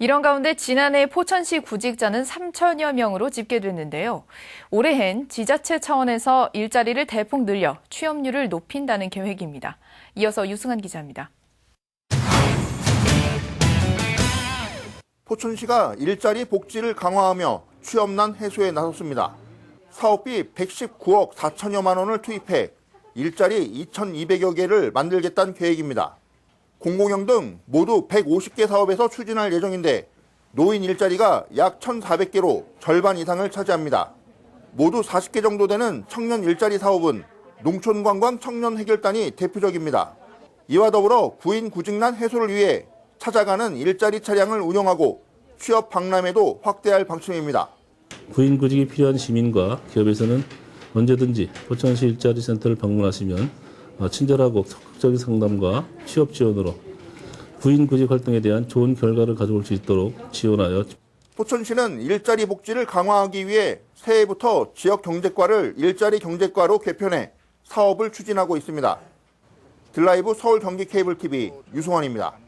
이런 가운데 지난해 포천시 구직자는 3천여 명으로 집계됐는데요. 올해엔 지자체 차원에서 일자리를 대폭 늘려 취업률을 높인다는 계획입니다. 이어서 유승환 기자입니다. 포천시가 일자리 복지를 강화하며 취업난 해소에 나섰습니다. 사업비 119억 4천여만 원을 투입해 일자리 2,200여 개를 만들겠다는 계획입니다. 공공형 등 모두 150개 사업에서 추진할 예정인데 노인 일자리가 약 1,400개로 절반 이상을 차지합니다. 모두 40개 정도 되는 청년 일자리 사업은 농촌관광 청년 해결단이 대표적입니다. 이와 더불어 구인 구직난 해소를 위해 찾아가는 일자리 차량을 운영하고 취업 박람회도 확대할 방침입니다. 구인 구직이 필요한 시민과 기업에서는 언제든지 포천시 일자리 센터를 방문하시면 어, 친절하고 적극적인 상담과 취업 지원으로 구인 구직 활동에 대한 좋은 결과를 가져올 수 있도록 지원하여 포천시는 일자리 복지를 강화하기 위해 새해부터 지역 경제과를 일자리 경제과로 개편해 사업을 추진하고 있습니다. 드라이브 서울 경기 케이블 TV 유승환입니다.